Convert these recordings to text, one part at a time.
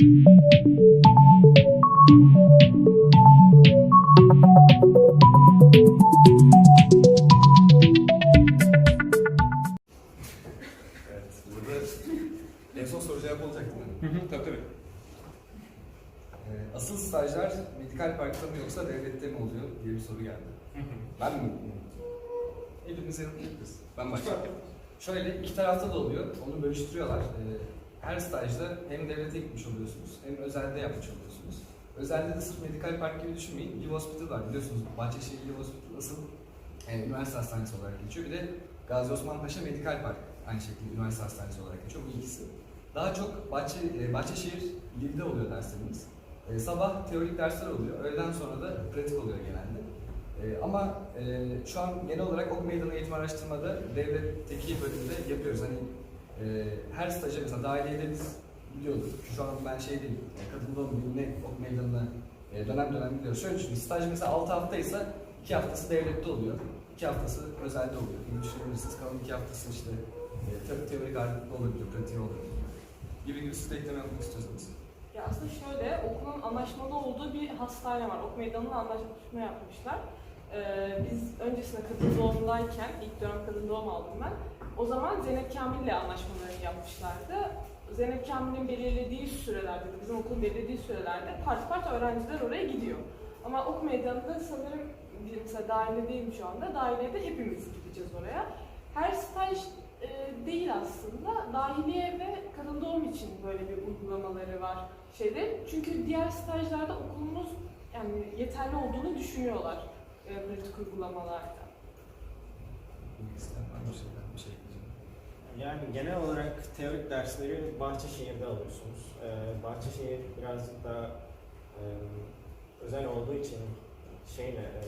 En son soru cevap olacak değil mi? Hı hı, tabii tabii. Ee, asıl stajlar medikal parkta mı yoksa devlette mi oluyor diye bir soru geldi. Hı hı. Ben mi? Hepimiz yanılıyoruz. Ben başlayayım. Şöyle iki tarafta da oluyor. Onu bölüştürüyorlar. Ee, her stajda hem devlete gitmiş oluyorsunuz hem özelde yapmış oluyorsunuz. Özelde de sırf medikal park gibi düşünmeyin. Live Hospital var biliyorsunuz. Bahçeşehir Live Hospital asıl e, üniversite hastanesi olarak geçiyor. Bir de Gazi Osman Paşa Medikal Park aynı şekilde üniversite hastanesi olarak geçiyor. Bu ikisi. Daha çok Bahçe, e, Bahçeşehir Live'de oluyor derslerimiz. E, sabah teorik dersler oluyor. Öğleden sonra da pratik oluyor genelde. E, ama e, şu an genel olarak Ok Meydanı Eğitim Araştırma'da devletteki bölümde yapıyoruz. Hani e, her staja mesela dahiliyede biz biliyorduk. Şu an ben şey değilim, e, kadın doğum gününe Ok Meydanı'na e, dönem dönem gidiyoruz. Şöyle düşünün, staj mesela 6 haftaysa 2 haftası devlette oluyor. 2 haftası özelde oluyor. Gibi düşünebilirsiniz. Kalan 2 haftası işte e, te- teorik ağırlıklı olabiliyor, pratiği olabiliyor. Gibi gibi siz de ekleme yapmak istiyorsanız. Ya aslında şöyle, okulun anlaşmalı olduğu bir hastane var. Ok Meydanı'nda anlaşma yapmışlar. Ee, biz öncesinde kadın doğumdayken, ilk dönem kadın doğum aldım ben. O zaman Zeynep Kamil'le anlaşmalarını yapmışlardı. Zeynep Kamil'in belirlediği sürelerde, bizim okulun belirlediği sürelerde parti parti öğrenciler oraya gidiyor. Ama Ok Meydanı'nda sanırım, mesela dahiliyedeyim şu anda, dahiliyede hepimiz gideceğiz oraya. Her staj e, değil aslında. Dahiliye ve kadın doğum için böyle bir uygulamaları var şeyde. Çünkü diğer stajlarda okulumuz yani yeterli olduğunu düşünüyorlar e, pratik uygulamalarda. İsteyen var bir şey, bir şey ekleyeceğim. Yani genel olarak teorik dersleri Bahçeşehir'de alıyorsunuz. Ee, Bahçeşehir birazcık daha e, özel olduğu için şeyle e,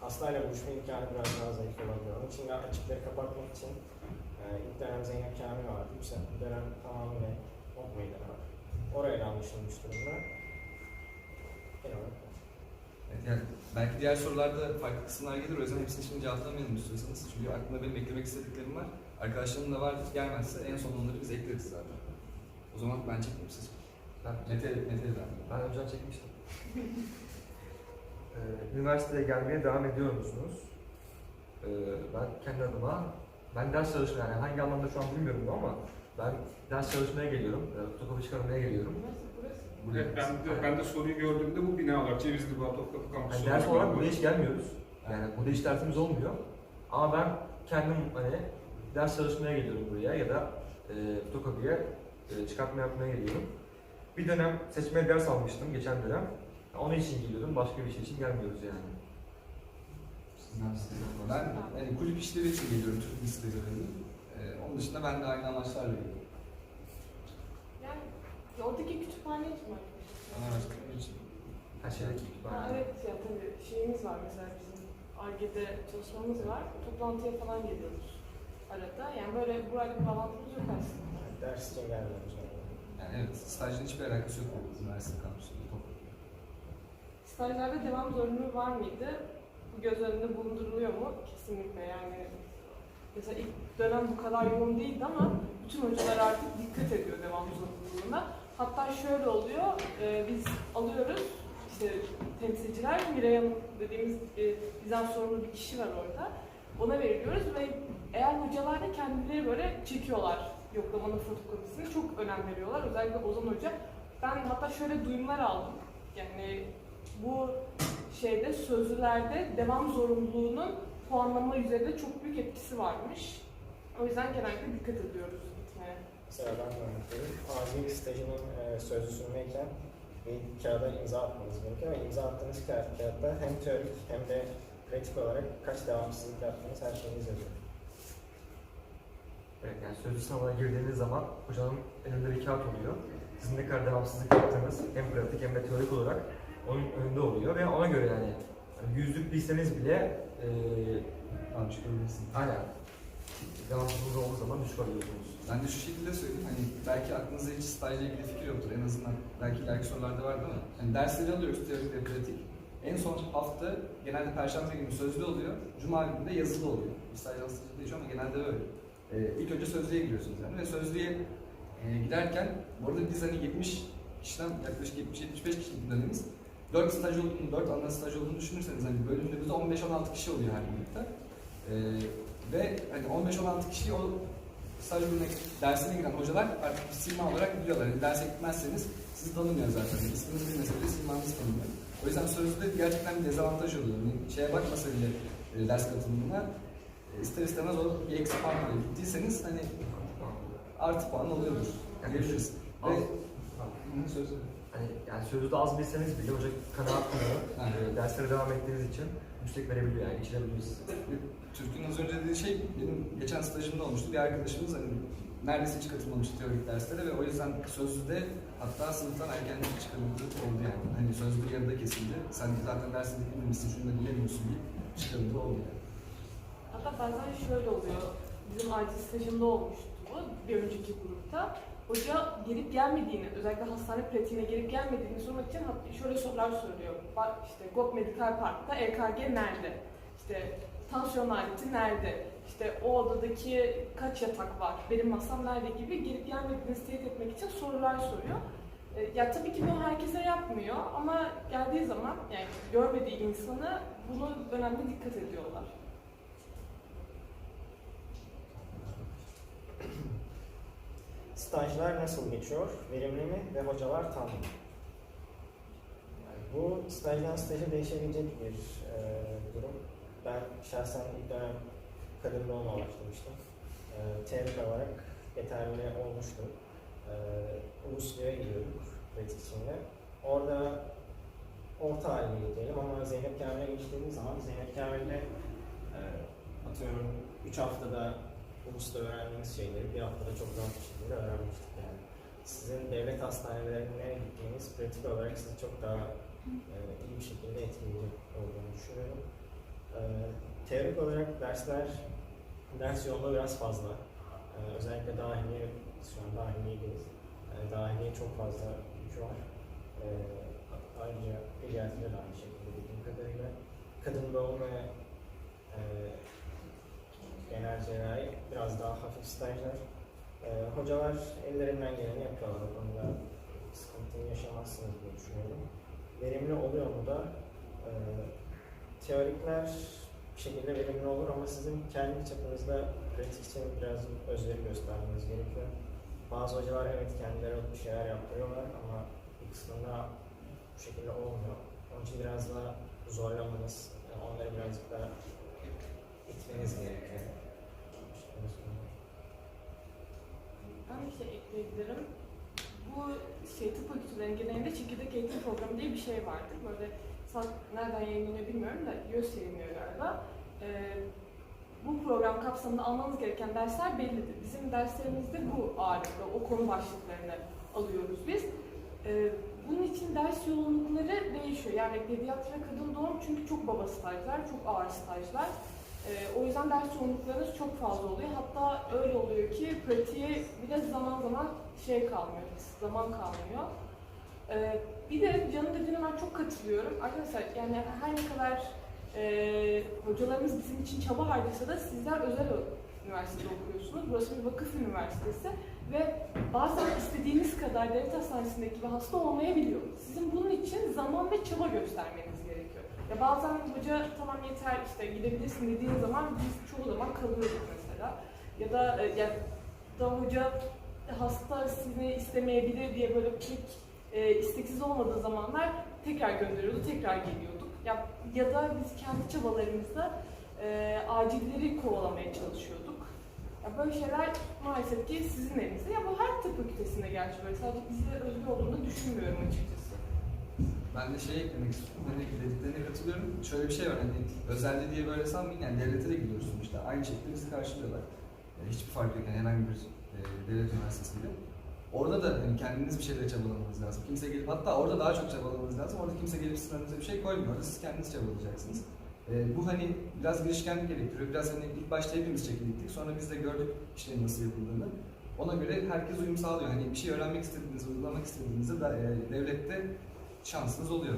hastayla buluşma imkanı biraz daha zayıf olabiliyor. Onun için açıkları kapatmak için e, ilk dönem Zeynep Kamil vardı. Sene- bu dönem tamamıyla Ok Meydanı var. Oraya da anlaşılmış durumda. Genel. Evet, yani belki diğer sorularda farklı kısımlar gelir. O yüzden hepsini şimdi cevaplamayalım istiyorsanız. Çünkü aklımda benim eklemek istediklerim var. Arkadaşlarım da vardır. Gelmezse en son onları biz ekleriz zaten. O zaman ben çekeyim siz. Ben, Mete, Mete'ye ben. ben önceden çekmiştim. Ee, üniversiteye gelmeye devam ediyor musunuz? Ee, ben kendi adıma, ben ders çalışmaya, yani hangi anlamda şu an bilmiyorum ama ben ders çalışmaya geliyorum, e, fotokopi çıkarmaya geliyorum. Burası, burası. Evet, ben de, ben de soruyu gördüğümde bu binalar Cevizli Bağ Topkapı Kampüsü. Yani ders olarak buraya hiç gelmiyoruz. Yani burada hiç dersimiz olmuyor. Ama ben kendim hani ders çalışmaya geliyorum buraya ya da e, fotokopiye e, çıkartma yapmaya geliyorum. Bir dönem seçmeli ders almıştım geçen dönem. Onun için geliyordum, başka bir şey için gelmiyoruz yani. Ben yani kulüp işleri için geliyorum Türk listelerinde. Ee, onun dışında ben de aynı amaçlarla geliyorum. Yani oradaki kütüphane için mi? Ana araştırma için. Her şeydeki Ha, evet ya tabii şeyimiz var mesela bizim ARGE'de çalışmamız var. Toplantıya falan geliyoruz arada. Yani böyle burayla bir bağlantımız yok aslında. Ders için gelmiyoruz. Yani. Yani evet, stajın hiçbir alakası yok bu üniversite kampüsünde. Stajlarda devam zorunluluğu var mıydı? Bu göz önünde bulunduruluyor mu? Kesinlikle yani. Mesela ilk dönem bu kadar yoğun değildi ama bütün hocalar artık dikkat ediyor devam zorunluluğuna. Hatta şöyle oluyor, e, biz alıyoruz, işte temsilciler, Miray Hanım dediğimiz e, bizden sorumlu bir kişi var orada. Ona veriliyoruz ve eğer hocalar da kendileri böyle çekiyorlar yoklamanın fotokopisini. Çok önem veriyorlar. Özellikle Ozan Hoca. Ben hatta şöyle duyumlar aldım. Yani bu şeyde sözlülerde devam zorunluluğunun puanlama üzerinde çok büyük etkisi varmış. O yüzden genellikle dikkat ediyoruz gitmeye. Mesela ben de örnek vereyim. Acil stajının e, sözlüsündeyken bir kağıda imza atmanız gerekiyor ve imza attığınız kağıt, kağıtta hem teorik hem de pratik olarak kaç devamsızlık yaptığınız her şeyiniz yazıyor. Evet, yani sözlü sınavına girdiğiniz zaman hocanın önünde bir kağıt oluyor. Sizin ne kadar devamsızlık yaptığınız hem pratik hem de teorik olarak onun önünde oluyor ve ona göre yani, yani yüzlük bilseniz bile e, Tamam çıkabilirsin. aynen devamsızlığınız olduğu zaman düşük alıyorsunuz. Ben de şu şekilde söyleyeyim, hani belki aklınızda hiç stajla ilgili fikir yoktur. En azından belki ileriki sorularda vardı ama hani dersleri alıyoruz teorik ve pratik. En son hafta genelde perşembe günü sözlü oluyor, cuma günü de yazılı oluyor. Staj aslında değişiyor ama genelde öyle. Ee, ilk önce sözlüğe giriyorsunuz yani ve sözlüğe e, giderken bu arada biz hani 70 kişiden yaklaşık 70-75 kişilik bir dönemiz. 4 staj olduğunu, 4 ana staj olduğunu düşünürseniz hani bölümümüzde 15-16 kişi oluyor her grupta. E, ve hani 15-16 kişi o staj dersine giren hocalar artık bir sima olarak biliyorlar. Yani derse gitmezseniz sizi tanımıyor zaten. Yani isminiz bilmese bile simanız tanımıyor. O yüzden sözlüde gerçekten bir dezavantaj oluyor. Yani şeye bakmasa bile e, ders katılımına e, ister istemez o bir eksi puan oluyor. Gittiyseniz hani artı puan oluyordur diyebiliriz. Ve Hı. Hani yani sözlüde az bilseniz bile hoca kanaat. E, derslere devam ettiğiniz için yüksek verebiliyor yani içirebiliyor sizi. Türk'ün az önce dediği şey benim geçen stajımda olmuştu. Bir arkadaşımız hani neredeyse hiç katılmamıştı teorik derslere ve o yüzden sözlüde hatta sınıftan erkenlik çıkarıldı oldu yani. Hani sözlü yarıda kesildi. Sen zaten dersi dinlemişsin, şunu da bilemiyorsun deyip çıkarıldı oldu yani. Hatta bazen şöyle oluyor. Bizim acil stajında olmuştu bu bir önceki grupta. Hoca gelip gelmediğini, özellikle hastane pratiğine gelip gelmediğini sormak için şöyle sorular soruyor. Bak işte GOP Medical Park'ta EKG nerede? İşte tansiyon aleti nerede? İşte o odadaki kaç yatak var? Benim masam nerede gibi gelip gelmediğinizi teyit etmek için sorular soruyor. E, Ya tabii ki bunu herkese yapmıyor ama geldiği zaman yani görmediği insanı bunu önemli dikkat ediyorlar. Stajlar nasıl geçiyor? Verimli mi ve hocalar tam mı? Bu stajdan staja değişebilecek bir e, durum. Ben şahsen ilk dönem kadın doğumla başlamıştım. E, teorik olarak yeterli olmuştu. E, Uluslu'ya gidiyorduk pratik içinde. Orada orta halini diyelim ama Zeynep Kamil'e geçtiğimiz zaman Zeynep Kamil'de e, atıyorum 3 haftada Ulus'ta öğrendiğimiz şeyleri bir haftada çok rahat bir şekilde öğrenmiştik yani. Sizin devlet hastanelerine gittiğiniz pratik olarak sizi çok daha e, iyi bir şekilde etkileyecek olduğunu düşünüyorum. E, teorik olarak dersler, ders yoğunluğu biraz fazla. E, özellikle dahiliye, şu an dahiliyedeyiz. E, dahiliye çok fazla yükü var. Ayrıca pediatride de aynı şekilde bildiğim kadarıyla. Kadın doğum ve e, genel cerrahi biraz daha hafif stajlar. Ee, hocalar ellerinden geleni yapıyorlar. Konuda sıkıntı yaşamazsınız diye düşünüyorum. Verimli oluyor mu da? Teorikler bir şekilde verimli olur ama sizin kendi çapınızda pratik için biraz özveri göstermeniz gerekiyor. Bazı hocalar evet kendileri bir şeyler yaptırıyorlar ama bir kısmında bu şekilde olmuyor. Onun için biraz daha zorlamanız, yani onları birazcık daha itmeniz gerekiyor. Ben bir şey ekleyebilirim. Bu şey tıp fakültelerinin genelinde çekirdek eğitim programı diye bir şey vardır. Böyle saat nereden yayınlanıyor bilmiyorum da YÖS yayınlıyor galiba. Ee, bu program kapsamında almanız gereken dersler bellidir. Bizim derslerimizde bu ağırlıkta, o konu başlıklarını alıyoruz biz. Ee, bunun için ders yoğunlukları değişiyor. Yani pediatri ve kadın doğum çünkü çok baba stajlar, çok ağır stajlar. Ee, o yüzden ders yoğunluklarınız çok fazla oluyor. Hatta öyle oluyor ki pratiğe bir de zaman zaman şey kalmıyor, zaman kalmıyor. Ee, bir de Can'ın dediğine ben çok katılıyorum. Arkadaşlar yani her ne kadar e, hocalarımız bizim için çaba harcasa da sizler özel üniversitede okuyorsunuz. Burası bir vakıf üniversitesi ve bazen istediğiniz kadar devlet hastanesindeki gibi hasta olmayabiliyor. Sizin bunun için zaman ve çaba göstermeniz gerekiyor. Ya bazen hoca tamam yeter işte gidebilirsin dediğin zaman biz çoğu zaman kalıyoruz mesela. Ya da e, ya da hoca hasta sizi istemeyebilir diye böyle pek e, isteksiz olmadığı zamanlar tekrar gönderiyordu, tekrar geliyorduk. Ya, ya da biz kendi çabalarımızla e, acilleri kovalamaya çalışıyorduk. Ya böyle şeyler maalesef ki sizin elinizde. Ya bu her tıp fakültesinde gerçi böyle. Sadece bize özgü olduğunu düşünmüyorum açıkçası. Ben de şey eklemek istiyorum. Hani dediklerine katılıyorum. Şöyle bir şey var hani özelde diye böyle sanmayın yani devlete de gidiyorsun işte. Aynı şekilde bizi karşılıyorlar. Yani hiçbir fark yok yani herhangi bir e, devlet üniversitesinde. Orada da hani kendiniz bir şeyler çabalamanız lazım. Kimse gelip hatta orada daha çok çabalamanız lazım. Orada kimse gelip sizin bir şey koymuyor. Orada siz kendiniz çabalayacaksınız. E, bu hani biraz girişkenlik gerektiriyor. Biraz hani ilk başta hepimiz çekildik. Sonra biz de gördük işlerin nasıl yapıldığını. Ona göre herkes uyum sağlıyor. Hani bir şey öğrenmek istediğinizde, uygulamak istediğinizde de, e, devlette şansınız oluyor.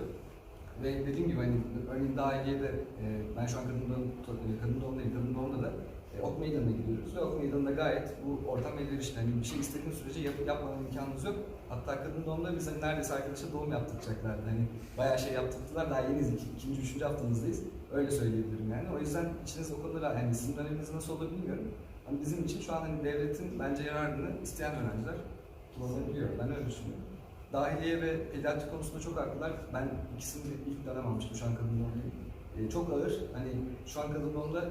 Ve dediğim gibi hani örneğin dahiliyede e, ben şu an kadın doğum, e, kadın doğumdayım. Kadın doğumda da e, ok meydanına gidiyoruz ve ok meydanında gayet bu ortam elverişli. Hani bir şey istediğiniz sürece yap, yapmama imkanınız yok. Hatta kadın doğumda bize neredeyse arkadaşa doğum yaptıracaklardı. Hani bayağı şey yaptırdılar. Daha yeniyiz. iki- ikinci, üçüncü haftamızdayız. Öyle söyleyebilirim yani. O yüzden içiniz o konuda. Yani sizin döneminiz nasıl olur bilmiyorum. Ama bizim için şu an hani devletin bence yararını isteyen öğrenciler kullanabiliyor. Ben öyle düşünüyorum. Dahiliye ve pediatri konusunda çok haklılar. Ben ikisini ilk dönem almıştım şu an kadın doğumda. Ee, çok ağır. Hani şu an kadın doğumda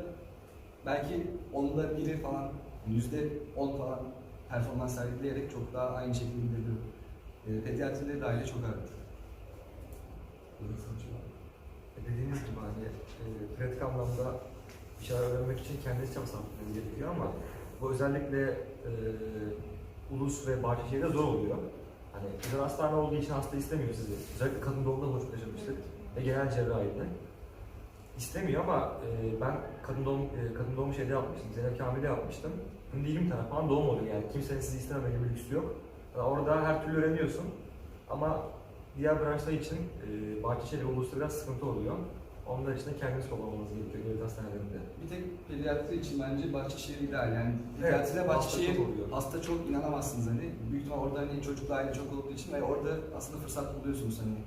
belki onda biri falan, yüzde on falan performans sergileyerek çok daha aynı şekilde gidebiliyor. E, pediatride dahiliye çok ağır. E, Dediğiniz gibi hani e, pratik anlamda bir şeyler öğrenmek için kendiniz çaba sarf etmeniz gerekiyor ama bu özellikle e, ulus ve bahçeşehirde zor oluyor. Hani özel hastane olduğu için hasta istemiyor sizi. Özellikle kadın doğumda çok yaşamıştık. Ve genel cerrahide. İstemiyor ama e, ben kadın doğum e, kadın doğumu şeyde yapmıştım. Zeynep Kamil'de yapmıştım. Şimdi 20 tane falan doğum oluyor yani. Kimsenin sizi istememe gibi bir lüksü yok. Yani orada her türlü öğreniyorsun. Ama diğer branşlar için e, Bahçeşehir Ulus'ta biraz sıkıntı oluyor. Onlar için de kendiniz toplamanız gerekiyor devlet hastanelerinde. Bir tek pediatri için bence Bahçeşehir ideal. Yani Evet, pediatride hasta Bahçeşehir çok oluyor. hasta çok inanamazsınız hani. Büyük ihtimal orada hani çocukla aile çok olduğu için ve orada aslında fırsat buluyorsunuz hani e,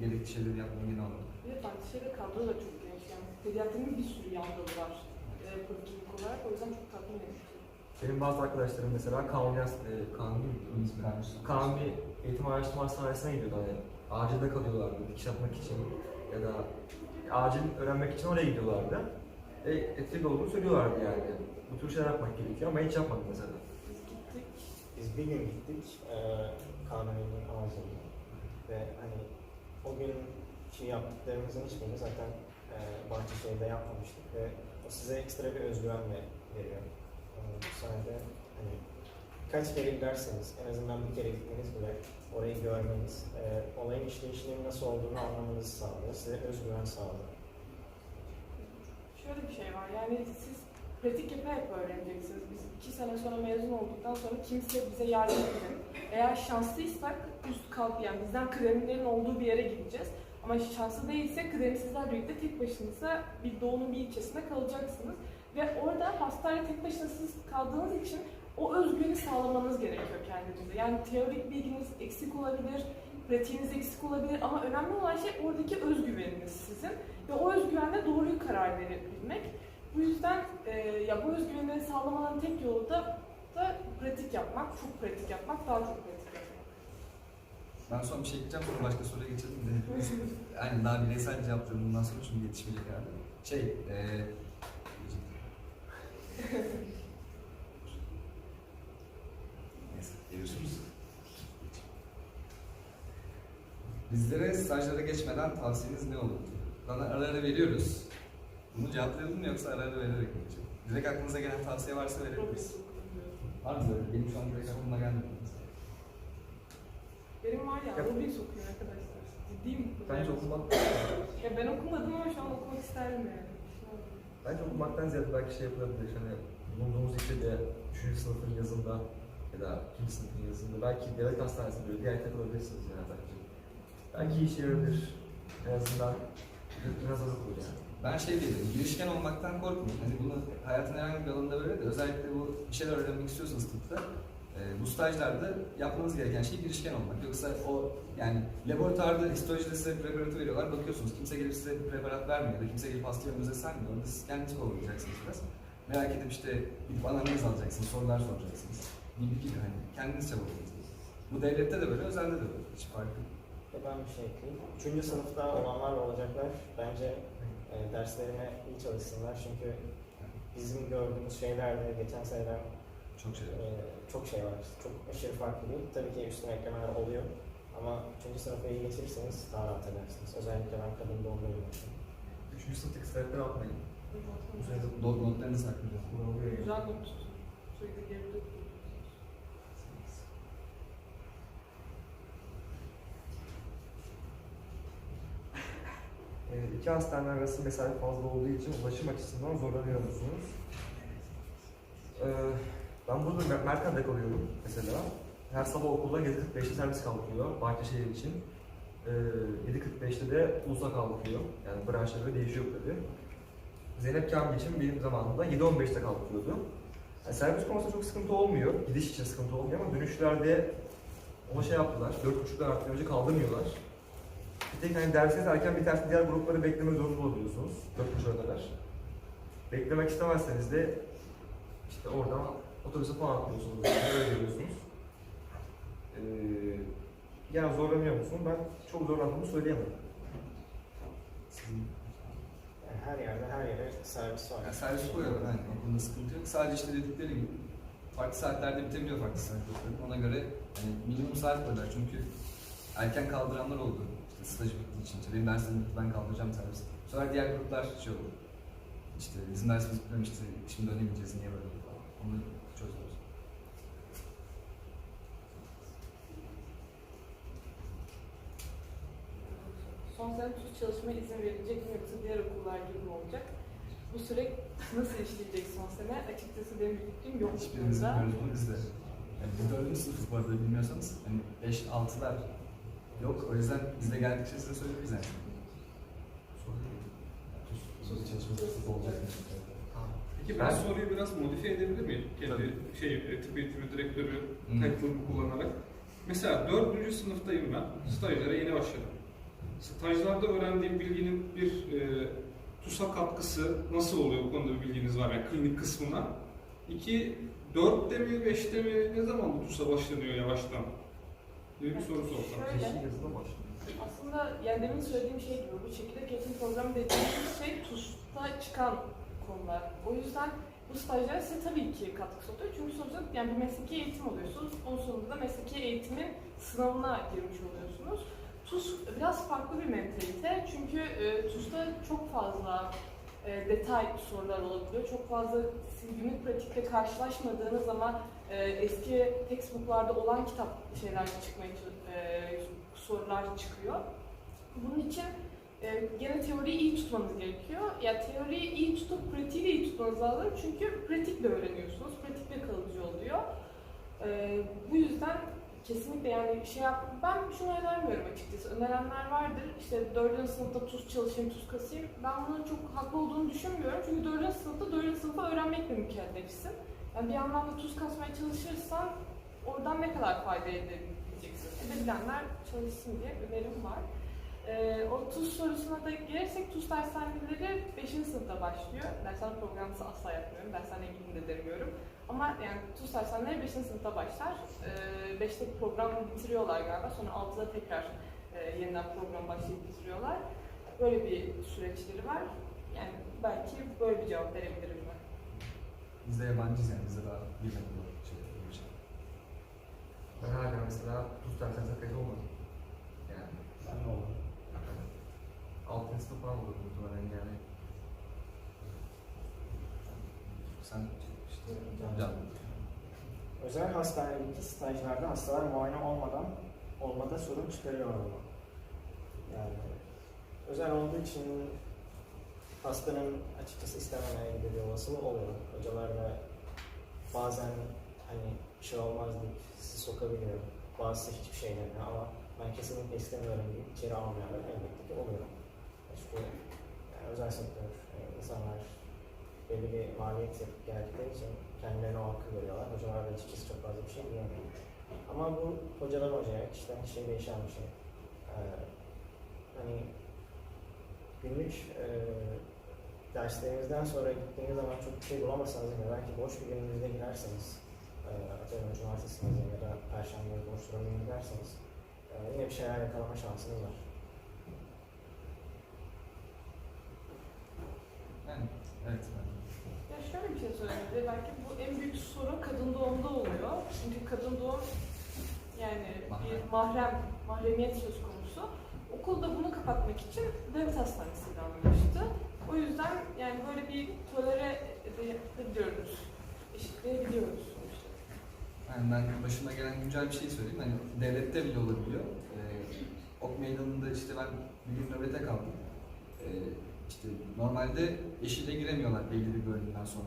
gerekli şeyleri genel olarak. Bir de farklı şeyde kadro da çok geniş. Yani pediatrinin bir sürü yan dalı var. E, poliklinik olarak. O yüzden çok tatmin edici. Benim bazı arkadaşlarım mesela Kanuni, e, Kanuni? Kanuni Eğitim Araştırma Hastanesi'ne gidiyordu hani. Acilde kalıyorlardı dikiş yapmak için ya da acil öğrenmek için oraya gidiyorlardı. E, etkili olduğunu söylüyorlardı yani. Bu tür şeyler yapmak gerekiyor ama hiç yapmadım mesela. Biz gittik. Biz bir gün gittik e, Kanuni'nin ağzında ve hani o gün şey yaptıklarımızın hiçbirini zaten e, Bahçeşehir'de yapmamıştık ve o size ekstra bir özgüven de veriyor. E, bu sayede hani kaç kere giderseniz en azından bir kere gitmeniz bile orayı görmeniz, e, olayın işleyişinin nasıl olduğunu anlamanızı sağlıyor. Size özgüven sağlıyor. Şöyle bir şey var. Yani siz pratik yapa yapa öğreneceksiniz. Biz iki sene sonra mezun olduktan sonra kimse bize yardım edin. Eğer şanslıysak üst kalk yani bizden kıdemlilerin olduğu bir yere gideceğiz. Ama şanslı değilse kıdemsizler birlikte tek başınıza bir doğunun bir ilçesinde kalacaksınız. Ve orada hastane tek başına siz kaldığınız için o özgüveni sağlamanız gerekiyor kendinize. Yani teorik bilginiz eksik olabilir, pratiğiniz eksik olabilir ama önemli olan şey oradaki özgüveniniz sizin. Ve o özgüvenle doğru karar verebilmek. Bu yüzden e, ya bu özgüveni sağlamanın tek yolu da, da pratik yapmak, çok pratik yapmak, daha çok pratik yapmak. Ben son bir şey diyeceğim sonra başka soruya geçelim de. yani daha bireysel cevaplarım bundan sonra çünkü yetişmeyecek herhalde. Şey, eee Neyse, görüşürüz. Bizlere stajlara geçmeden tavsiyeniz ne olur? Bana ara ara veriyoruz. Bunu cevaplayalım mı yoksa ara ara vererek mi? Direkt aklınıza gelen tavsiye varsa verebiliriz. Var mı böyle? Benim şu an direkt aklıma gelmedi. Benim var ya, Yap. Rubin sokuyor arkadaşlar. Ciddiyim. Bence okumak, Ya ben okumadım ama şu an okumak isterim yani. bence okumaktan ziyade belki şey yapılabilir. Hani bulunduğumuz ilçede 3. sınıfın yazında ya da 2. sınıfın yazında belki devlet hastanesinde böyle bir ay takılabilirsiniz yani bence. Belki işe yarayabilir. En azından biraz olur yani. Ben şey diyelim, girişken olmaktan korkmayın. Hani bunu hayatın herhangi bir alanında böyle de özellikle bu bir şeyler öğrenmek istiyorsanız tıpta e, bu stajlarda yapmanız gereken şey girişken olmak. Yoksa o yani laboratuvarda histolojide size preparatı veriyorlar, bakıyorsunuz kimse gelip size preparat vermiyor da kimse gelip hasta yanınıza sermiyor. Orada siz kendiniz kovalayacaksınız biraz. Merak edip işte gidip analiz alacaksınız, sorular soracaksınız. Gibi gibi hani kendiniz çabalayacaksınız. Bu devlette de böyle, özelde de böyle. Hiç farkı yok. Ben bir şey ekleyeyim. Üçüncü sınıfta olanlar olacaklar bence e, derslerine iyi çalışsınlar çünkü bizim gördüğümüz şeylerle geçen seneden Çok şey var. e, çok şey var. Çok aşırı farklı değil. Tabii ki üstüne eklemeler oluyor. Ama üçüncü sınıfa iyi geçirirseniz daha rahat edersiniz. Özellikle ben kadın doğumdayım. Üçüncü sınıftaki slaytları atmayın. Üzerinde Not, notlarını saklayacağım. Güzel not. Sürekli geride tutun. Ee, iki hastane arası mesafe fazla olduğu için ulaşım açısından zorlanıyor musunuz? Ee, ben burada Mer- Merkant'ta kalıyorum mesela. Her sabah okulda 7.45'te servis kalkıyor Bahçeşehir için. Ee, 7.45'te de Ulus'a kalkıyor. Yani branşlara değişiyor tabii. Zeynep Kamil için benim zamanımda 7-15'te kalkıyordu. Yani servis konusunda çok sıkıntı olmuyor. Gidiş için sıkıntı olmuyor ama dönüşlerde o şey yaptılar. 4.30'dan artık önce kaldırmıyorlar. Bir tek hani dersiniz erken biterse diğer grupları bekleme zorunda oluyorsunuz. 4.30'a kadar. Beklemek istemezseniz de işte oradan otobüse falan atlıyorsunuz. Öyle görüyorsunuz. Ee, yani zorlanıyor musun? Ben çok zorlandığımı söyleyemem. Sizin Yani her yerde her yere servis var. yani servis koyuyorlar yani konuda sıkıntı yok. Sadece işte dedikleri gibi farklı saatlerde bitebiliyor farklı saatlerde. Ona göre hani minimum saat koyuyorlar çünkü erken kaldıranlar oldu. Staj bittiği için. İşte benim dersim bitti ben kaldıracağım servis. Bu sefer diğer gruplar şey oldu. İşte bizim dersimiz bitmemişti, şimdi dönemeyeceğiz, niye böyle oldu falan. Onu çözüyoruz. Son sene tuz çalışmaya izin verilecek mi yoksa diğer okullar gibi mi olacak? Bu süreç nasıl işleyecek son sene? Açıkçası benim bir fikrim yok. Hiçbirimiz bilmiyoruz bunu biz de. Yani biz dördüncü sınıfız bu arada bilmiyorsanız. Hani 5 6'lar yok. O yüzden biz de geldikçe size söyleriz yani. Söz çalışması olacak. Peki ben, Ben- soruyu biraz modifiye edebilir miyim? Kendi şey, e, tıp eğitimi direktörü Hı. title'ımı kullanarak. Mesela dördüncü sınıftayım ben. Stajlara yeni başladım. Stajlarda öğrendiğim bilginin bir e, TUS'a katkısı nasıl oluyor bu konuda bir bilginiz var yani klinik kısmına. İki, dörtte mi, beşte mi, ne zaman bu TUS'a başlanıyor yavaştan? Diye bir soru sorsam. Aslında yani demin söylediğim şey gibi bu çekirdek eğitim programı dediğimiz şey TUS'ta çıkan konular. O yüzden bu stajyer size tabii ki katkısı oluyor. Çünkü sonuçta yani bir mesleki eğitim alıyorsunuz. Onun sonunda da mesleki eğitimin sınavına girmiş oluyorsunuz. TUS biraz farklı bir mentalite. Çünkü e, TUS'ta çok fazla e, detay sorular olabiliyor. Çok fazla siz günlük pratikte karşılaşmadığınız ama e, eski textbooklarda olan kitap şeyler çıkmaya e, sorular çıkıyor. Bunun için e, gene teoriyi iyi tutmanız gerekiyor. Ya teoriyi iyi tutup pratiği de iyi tutmanız lazım. Çünkü pratikle öğreniyorsunuz. Pratikle kalıcı oluyor. E, bu yüzden kesinlikle yani şey yap, ben şunu önermiyorum açıkçası. Önerenler vardır. İşte dördüncü sınıfta tuz çalışayım, tuz kasayım. Ben bunun çok haklı olduğunu düşünmüyorum. Çünkü dördüncü sınıfta dördüncü sınıfa öğrenmekle mükellefsin. Yani bir anlamda tuz kasmaya çalışırsan oradan ne kadar fayda elde edeceksin? Edebilenler çalışsın diye önerim var. Ee, o tuz sorusuna da gelirsek tuz dershaneleri 5. sınıfta başlıyor. Dershane programı asla yapmıyorum. Dershane gidin de demiyorum. Ama yani tuz dershaneleri 5. sınıfta başlar. Ee, 5'te programı bitiriyorlar galiba. Sonra 6'da tekrar e, yeniden program başlayıp bitiriyorlar. Böyle bir süreçleri var. Yani belki böyle bir cevap verebilirim. Biz de yabancıyız yani bizde daha bilmedi bu şey. bu şey. Ben hala mesela tuz dersine sakayı olmadım. Yani Ben de oldum. altın sınıf falan olur muhtemelen yani. Sen işte Can. can. Özel hastanedeki stajlarda hastalar muayene olmadan olmada sorun çıkarıyor ama. Yani özel olduğu için hastanın açıkçası istememeye gibi bir olasılığı oluyor. Hocalar da bazen hani bir şey olmaz deyip sizi sokabiliyor. Bazısı hiçbir şey demiyor ama ben kesinlikle istemiyorum deyip içeri almayanlar elbette ki oluyor. Çünkü yani özel sektör, e, insanlar belli bir maliyet yapıp geldikleri için kendilerine o hakkı görüyorlar. Hocalar da açıkçası çok fazla bir şey diyemiyor. Ama bu hocadan hocaya, kişiden kişiye değişen bir şey. Ee, hani günlük e, derslerinizden sonra gittiğiniz zaman çok bir şey bulamasanız yine belki boş bir gününüzde girerseniz, e, atıyorum cumartesiniz ya da perşembe boş durumuna giderseniz e, yine bir şeyler yakalama şansınız var. Evet. Yani. Ya şöyle bir şey söyledi. Belki bu en büyük sorun kadın doğumda oluyor. Çünkü kadın doğum yani bir mahrem, mahremiyet söz konusu. Okulda bunu kapatmak için devlet hastanesi ilanlamıştı. O yüzden yani böyle bir tolere edebiliyoruz. Eşitleyebiliyoruz sonuçta. Yani ben başıma gelen güncel bir şey söyleyeyim. Hani devlette bile olabiliyor. Ee, ok meydanında işte ben bir gün nöbete kaldım. Ee, işte normalde eşiyle giremiyorlar belli bir bölümden sonra.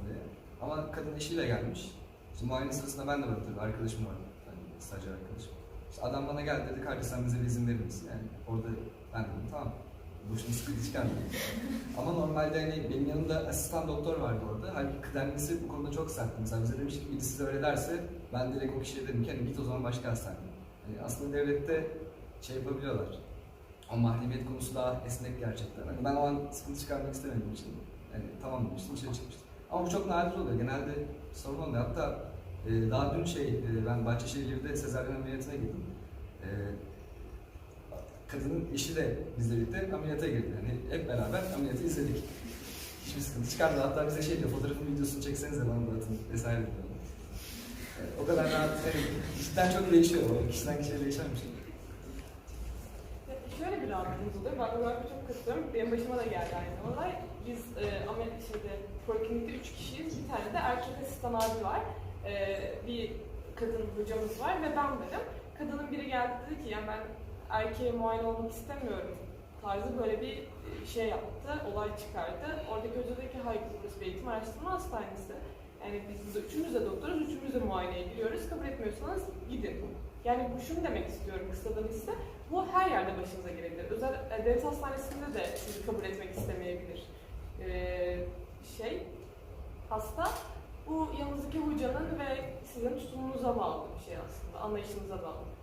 Ama kadın eşiyle gelmiş. İşte muayene sırasında ben de varım. Arkadaşım var. Yani stajyer arkadaşım. İşte adam bana geldi dedi kardeş sen bize bir izin verir misin? Yani orada ben dedim tamam. Sıkıntı çıkarmayın. Ama normalde hani benim yanımda asistan doktor vardı orada. Halbuki kıdemlisi bu konuda çok sertti. Mesela bize demiş ki biri size öyle derse ben direkt o kişiye dedim ki hani git o zaman başka hastaneye. Hani aslında devlette şey yapabiliyorlar. O mahremiyet konusu daha esnek gerçekten. Hani ben o an sıkıntı çıkarmak istemediğim için hani tamam demiştim dışarı çıkmıştım. Ama bu çok nadir oluyor. Genelde sorun olmuyor. Hatta e, daha dün şey e, ben Bahçeşehir'de sezaryen ameliyatına girdim. E, kadının eşi de bizle birlikte ameliyata girdi. Yani hep beraber ameliyatı izledik. Hiçbir sıkıntı çıkarmadı. Hatta bize şey diyor, fotoğrafın videosunu çeksenize bana da vesaire diyor. E, o kadar rahat. Yani, kişiden çok değişiyor. O kişiden kişiye değişen bir şey. Ya Şöyle bir rahatlığımız oluyor. Ben Ömer'e çok katılıyorum. Benim başıma da geldi aynı olay. Biz e, ameliyat şeyde, poliklinikte üç kişiyiz. Bir tane de erkek asistan abi var. E, bir kadın hocamız var ve ben varım. Kadının biri geldi dedi ki yani ben erkeğe muayene olmak istemiyorum tarzı böyle bir e, şey yaptı, olay çıkardı. Oradaki hoca dedi bir eğitim araştırma hastanesi. Yani biz burada üçümüz de doktoruz, üçümüz de muayeneye giriyoruz. Kabul etmiyorsanız gidin. Yani bu şunu demek istiyorum kısadan ise bu her yerde başınıza gelebilir. Özel devlet hastanesinde de sizi kabul etmek istemeyebilir. Ee, şey, hasta bu yanınızdaki hocanın ve sizin tutumunuza bağlı bir şey aslında, anlayışınıza bağlı.